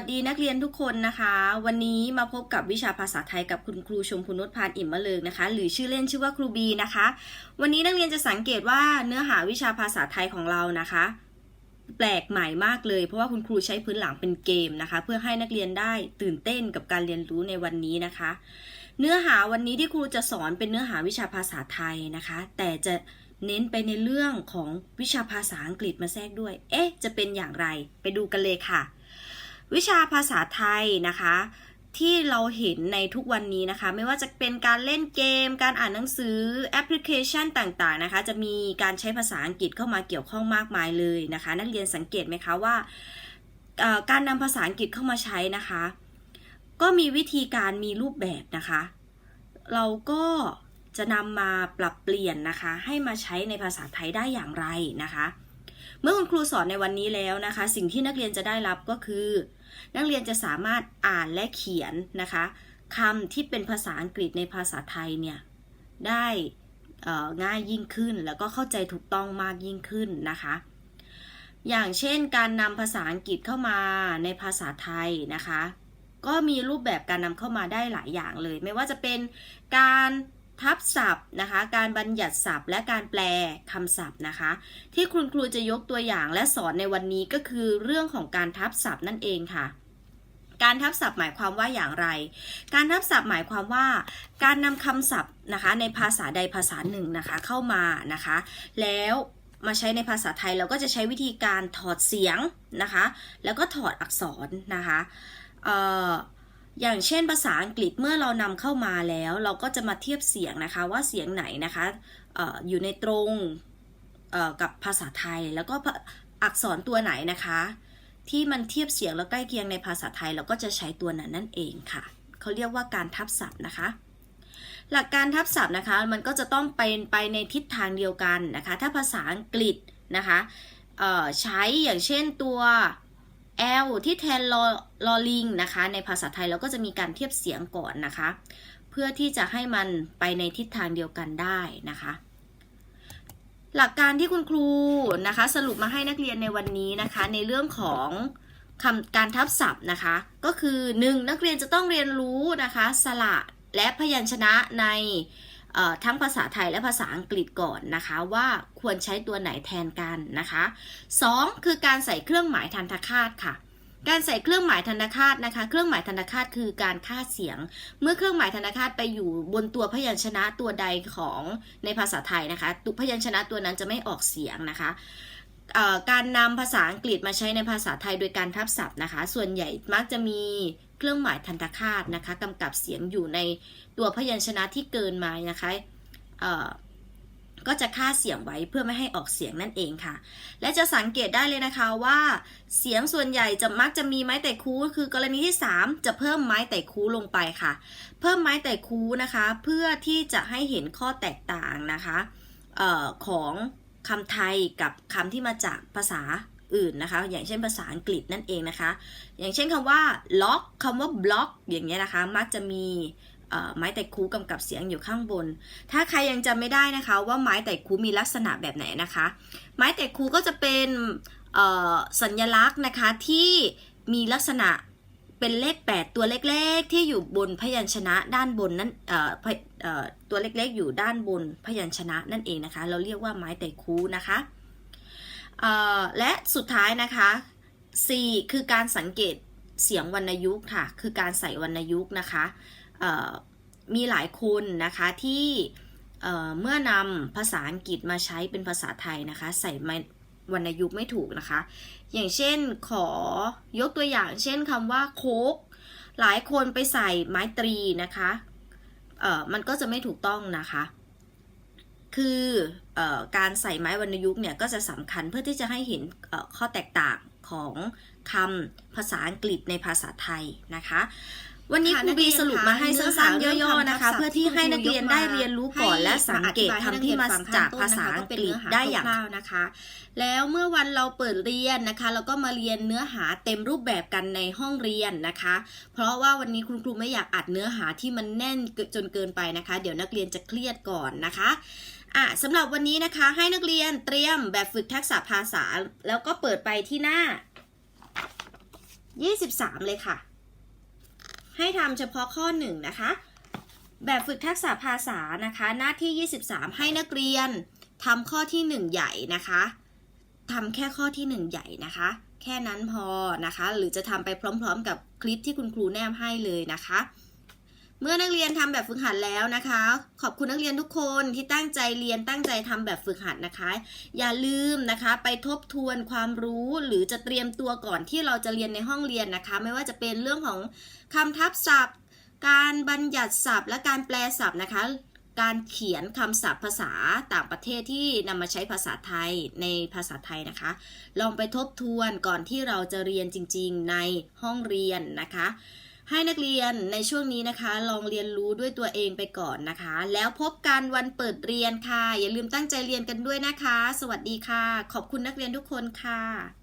วัสดีนักเรียนทุกคนนะคะ วันนี้มาพบกับวิชาภาษาไทยกับคุณครูชมพูนุชพานอิ่มมะเลิงนะคะ หรือชื่อเล่นชื่อว่าครูบีนะคะ วันนี้นักเรียนจะสังเกตว่าเนื้อหาวิชาภาษาไทยของเรานะคะ แปลกใหม่มากเลย เพราะว่าคุณครูใช้พื้นหลังเป็นเกมนะคะ เพื่อให้นักเรียนได้ตื่นเต้นกับการเรียนรู้ในวันนี้นะคะ เนื้อหาวันนี้ที่ครูจะสอนเป็นเนื้อหาวิชาภาษาไทยนะคะ แต่จะเน้นไปในเรื่องของวิชาภาษาอังกฤษมาแทรกด้วย เอ๊ะ จะเป็นอย่างไร ไปดูกันเลยค่ะ วิชาภาษาไทยนะคะ ที่เราเห็นในทุกวันนี้นะคะ ไม่ว่าจะเป็นการเล่นเกม การอ่านหนังสือแอปพลิเคชันต่างๆนะคะ จะมีการใช้ภาษาอังกฤษเข้ามาเกี่ยวข้องมากมายเลยนะคะ นักเรียนสังเกตไหมคะว่าการนำภาษาอังกฤษเข้ามาใช้นะคะ ก็มีวิธีการมีรูปแบบนะคะ เราก็จะนำมาปรับเปลี่ยนนะคะ ให้มาใช้ในภาษาไทยได้อย่างไรนะคะ เมื่อคุณครูสอนในวันนี้แล้วนะคะ สิ่งที่นักเรียนจะได้รับก็คือ นักเรียนจะสามารถอ่านและเขียนนะคะคำที่เป็นภาษาอังกฤษในภาษาไทยเนี่ยได้ง่ายยิ่งขึ้น แล้วก็เข้าใจถูกต้องมากยิ่งขึ้นนะคะ อย่างเช่นการนำภาษาอังกฤษเข้ามาในภาษาไทยนะคะ ก็มีรูปแบบการนำเข้ามาได้หลายอย่างเลย ไม่ว่าจะเป็นการ ทับศัพท์นะคะ การบัญญัติศัพท์ และการแปลคำศัพท์นะคะ ที่คุณครูจะยกตัวอย่างและสอนในวันนี้ก็คือเรื่องของการทับศัพท์นั่นเองค่ะการทับศัพท์หมายความว่าอย่างไร การทับศัพท์หมายความว่า การนำคำศัพท์นะคะในภาษาใดภาษาหนึ่งนะคะเข้ามานะคะ แล้วมาใช้ในภาษาไทยเราก็จะใช้วิธีการถอดเสียงนะคะ แล้วก็ถอดอักษรนะคะเอย่างเช่นภาษาอังกฤษเมื่อเรานำเข้ามาแล้ว เราก็จะมาเทียบเสียงนะคะว่าเสียงไหนนะคะอออยู่ในตรงกับภาษาไทย แล้วก็อักษรตัวไหนนะคะ ที่มันเทียบเสียงแล้วใกล้เคียงในภาษาไทย เราก็จะใช้ตัวนั้นนั่นเองค่ะเขาเรียกว่าการทับศัพท์นะคะ หลักการทับศัพท์นะคะ มันก็จะต้องเป็นไปในทิศทางเดียวกันนะคะ ถ้าภาษาอังกฤษนะคะใช้อย่างเช่นตัว L ที่แทนลอลิงนะคะ ในภาษาไทยเราก็จะมีการเทียบเสียงก่อนนะคะ เพื่อที่จะให้มันไปในทิศทางเดียวกันได้นะคะ หลักการที่คุณครูนะคะ สรุปมาให้นักเรียนในวันนี้นะคะ ในเรื่องของคำการทับศัพท์นะคะ ก็คือ 1. นักเรียนจะต้องเรียนรู้นะคะ สระและพยัญชนะใน ทั้งภาษาไทยและภาษาอังกฤษก่อนนะคะ ว่าควรใช้ตัวไหนแทนกันนะคะ 2. คือการใส่เครื่องหมายทันตคาตค่ะการใส่เครื่องหมายทันตคาตนะคะ เครื่องหมายทันตคาตคือการคาดเสียง เมื่อเครื่องหมายทันตคาตไปอยู่บนตัวพยัญชนะตัวใดของในภาษาไทยนะคะตุพยัญชนะตัวนั้นจะไม่ออกเสียงนะคะการนำภาษาอังกฤษมาใช้ในภาษาไทยโดยการทับศัพท์นะคะ ส่วนใหญ่มักจะมี เครื่องหมายทันตคาตนะคะกำกับเสียงอยู่ในตัวพยัญชนะที่เกินมานะคะก็จะค่าเสียงไว้เพื่อไม่ให้ออกเสียงนั่นเองค่ะ และจะสังเกตได้เลยนะคะว่าเสียงส่วนใหญ่จะมักจะมีไม้แต่คูคือกรณีที่ 3 จะเพิ่มไม้แต่คูลงไปค่ะ เพิ่มไม้แต่คูนะคะ เพื่อที่จะให้เห็นข้อแตกต่างนะคะออของคำไทยกับคำที่มาจากภาษา อื่นนะคะ อย่างเช่นภาษาอังกฤษนั่นเองนะคะ อย่างเช่นคำว่าล็อกคำว่าบล็อกอย่างเงี้ยนะคะ มักจะมีไม้แต่คูกำกับเสียงอยู่ข้างบน ถ้าใครยังจำไม่ได้นะคะ ว่าไม้แต่คูมีลักษณะแบบไหนนะคะ ไม้แต่คูก็จะเป็นสัญลักษณ์นะคะที่มีลักษณะเป็นเลข 8 ตัวเล็กๆ ที่อยู่บนพยัญชนะด้านบนนั้นตัวเล็กๆ อยู่ด้านบนพยัญชนะนั่นเองนะคะ เราเรียกว่าไม้แต่คูนะคะ และสุดท้ายนะคะ C คือการสังเกตเสียงวรรณยุกต์ค่ะ คือการใส่วรรณยุกต์นะคะมีหลายคนนะคะที่เอ่อเมื่อนำภาษาอังกฤษมาใช้เป็นภาษาไทยนะคะ ใส่วรรณยุกต์ไม่ถูกนะคะ อย่างเช่นขอยกตัวอย่างเช่นคำว่าโคกหลายคนไปใส่ไม้ตรีนะคะมันก็จะไม่ถูกต้องนะคะ คือออการใส่ไม้วรรณยุกต์เนี่ยก็จะสำคัญเพื่อที่จะให้เห็นข้อแตกต่างของคำภาษาอังกฤษในภาษาไทยนะคะ วันนี้ค่ะครูบีนักเรียนสรุปมาให้คะสั้นๆเนื้อหาย่อๆนะคะเรื่องคำทับศัพท์เพื่อที่ให้นักเรียนได้เรียนรู้ก่อนให้และสังเกตมาอธิบายคำที่มาให้นักเรียนฟังจากข้างต้นภาษานะคะอังกฤษก็เป็นเนื้อหาได้อย่างคร่าวนะคะ แล้วเมื่อวันเราเปิดเรียนนะคะเราก็มาเรียนเนื้อหาเต็มรูปแบบกันในห้องเรียนนะคะ เพราะว่าวันนี้คุณครูไม่อยากอัดเนื้อหาที่มันแน่นจนเกินไปนะคะ เดี๋ยวนักเรียนจะเครียดก่อนนะคะอะสำหรับวันนี้นะคะให้นักเรียนเตรียมแบบฝึกทักษะภาษา แล้วก็เปิดไปที่หน้า 23 เลยค่ะ ให้ทำเฉพาะข้อ1นะคะแบบฝึกทักษะภาษานะคะ หน้าที่ 23 ให้นักเรียนทำข้อที่ 1 ใหญ่นะคะทำแค่ข้อที่ 1 ใหญ่นะคะ แค่นั้นพอนะคะ หรือจะทำไปพร้อมๆ กับคลิปที่คุณครูแนบให้เลยนะคะ เมื่อนักเรียนทำแบบฝึกหัดแล้วนะคะ ขอบคุณนักเรียนทุกคนที่ตั้งใจเรียนตั้งใจทำแบบฝึกหัดนะคะ อย่าลืมนะคะ ไปทบทวนความรู้หรือจะเตรียมตัวก่อนที่เราจะเรียนในห้องเรียนนะคะ ไม่ว่าจะเป็นเรื่องของคำทับศัพท์ การบัญญัติศัพท์ และการแปลศัพท์นะคะ การเขียนคำศัพท์ภาษาต่างประเทศที่นำมาใช้ภาษาไทยในภาษาไทยนะคะ ลองไปทบทวนก่อนที่เราจะเรียนจริง ๆ ในห้องเรียนนะคะ ให้นักเรียนในช่วงนี้นะคะ ลองเรียนรู้ด้วยตัวเองไปก่อนนะคะ แล้วพบกันวันเปิดเรียนค่ะ อย่าลืมตั้งใจเรียนกันด้วยนะคะ สวัสดีค่ะ ขอบคุณนักเรียนทุกคนค่ะ